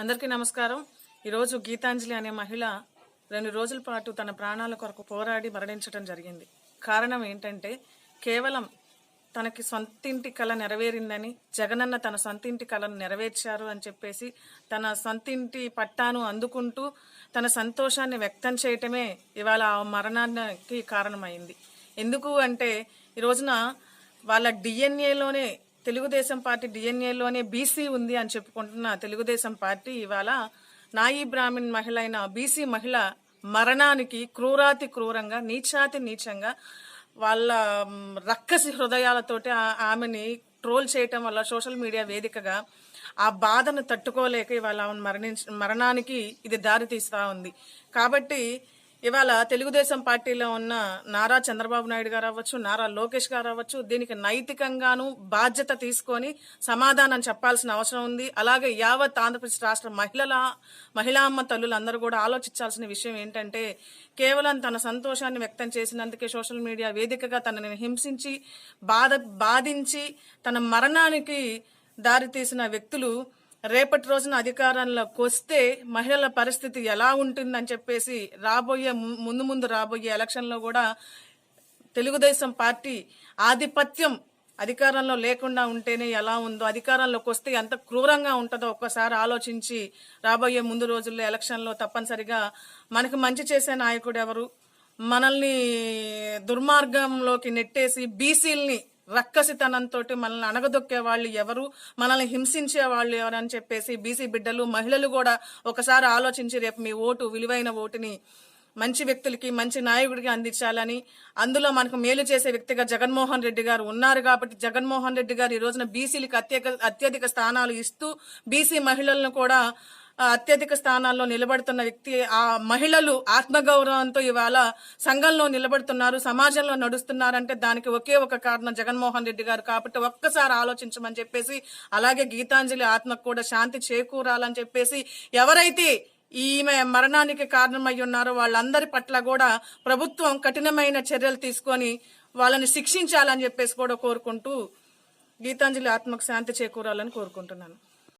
అందరికీ నమస్కారం. ఈరోజు గీతాంజలి అనే మహిళ రెండు రోజుల పాటు తన ప్రాణాల కొరకు పోరాడి మరణించడం జరిగింది. కారణం ఏంటంటే కేవలం తనకి సొంతింటి కళ నెరవేరిందని జగనన్న తన సొంతింటి కళను నెరవేర్చారు అని చెప్పేసి తన సొంతింటి పట్టాను అందుకుంటూ తన సంతోషాన్ని వ్యక్తం చేయటమే ఇవాళ ఆ మరణానికి కారణమైంది. ఎందుకు అంటే ఈ రోజున వాళ్ళ డిఎన్ఏలోనే తెలుగుదేశం పార్టీ డిఎన్ఏలోనే బీసీ ఉంది అని చెప్పుకుంటున్న తెలుగుదేశం పార్టీ ఇవాళ నాయి బ్రాహ్మణ్ మహిళ అయిన బీసీ మహిళ మరణానికి క్రూరాతి క్రూరంగా నీచాతి నీచంగా వాళ్ళ రక్కసి హృదయాలతోటి ఆమెని ట్రోల్ చేయటం వల్ల సోషల్ మీడియా వేదికగా ఆ బాధను తట్టుకోలేక ఇవాళ ఆమెను మరణించ మరణానికి ఇది దారి తీస్తా ఉంది. కాబట్టి ఇవాళ తెలుగుదేశం పార్టీలో ఉన్న నారా చంద్రబాబు నాయుడు గారు అవ్వచ్చు నారా లోకేష్ గారు అవ్వచ్చు దీనికి నైతికంగాను బాధ్యత తీసుకొని సమాధానం చెప్పాల్సిన అవసరం ఉంది. అలాగే యావత్ ఆంధ్రప్రదేశ్ రాష్ట్ర మహిళల మహిళామ్మ తల్లులందరూ కూడా ఆలోచించాల్సిన విషయం ఏంటంటే కేవలం తన సంతోషాన్ని వ్యక్తం చేసినందుకే సోషల్ మీడియా వేదికగా తనని హింసించి బాధ బాధించి తన మరణానికి దారితీసిన వ్యక్తులు రేపటి రోజున అధికారంలోకి వస్తే మహిళల పరిస్థితి ఎలా ఉంటుందని చెప్పేసి రాబోయే ము- ముందు ముందు రాబోయే ఎలక్షన్లో కూడా తెలుగుదేశం పార్టీ ఆధిపత్యం అధికారంలో లేకుండా ఉంటేనే ఎలా ఉందో అధికారంలోకి వస్తే ఎంత క్రూరంగా ఉంటుందో ఒక్కసారి ఆలోచించి రాబోయే ముందు రోజుల్లో ఎలక్షన్లో తప్పనిసరిగా మనకు మంచి చేసే నాయకుడు ఎవరు? మనల్ని దుర్మార్గంలోకి నెట్టేసి బీసీల్ని రక్కసితనంతో మనల్ని అణగదొక్కే వాళ్ళు ఎవరు? మనల్ని హింసించే వాళ్ళు ఎవరు అని చెప్పేసి బీసీ బిడ్డలు మహిళలు కూడా ఒకసారి ఆలోచించి రేపు మీ ఓటు విలువైన ఓటుని మంచి వ్యక్తులకి మంచి నాయకుడికి అందించాలని అందులో మనకు మేలు చేసే వ్యక్తిగా జగన్మోహన్ రెడ్డి గారు ఉన్నారు కాబట్టి జగన్మోహన్ రెడ్డి గారు ఈ రోజున బీసీలకు అత్యధిక అత్యధిక స్థానాలు ఇస్తూ బీసీ మహిళలను కూడా అత్యధిక స్థానాల్లో నిలబడుతున్న వ్యక్తి ఆ మహిళలు ఆత్మగౌరవంతో ఇవాళ సంఘంలో నిలబడుతున్నారు సమాజంలో నడుస్తున్నారంటే దానికి ఒకే ఒక కారణం జగన్మోహన్ రెడ్డి గారు. కాబట్టి ఒక్కసారి ఆలోచించమని చెప్పేసి అలాగే గీతాంజలి ఆత్మకు కూడా శాంతి చేకూరాలని చెప్పేసి ఎవరైతే ఈమె మరణానికి కారణమై ఉన్నారో వాళ్ళందరి పట్ల కూడా ప్రభుత్వం కఠినమైన చర్యలు తీసుకొని వాళ్ళని శిక్షించాలని చెప్పేసి కూడా కోరుకుంటూ గీతాంజలి ఆత్మకు శాంతి చేకూరాలని కోరుకుంటున్నాను.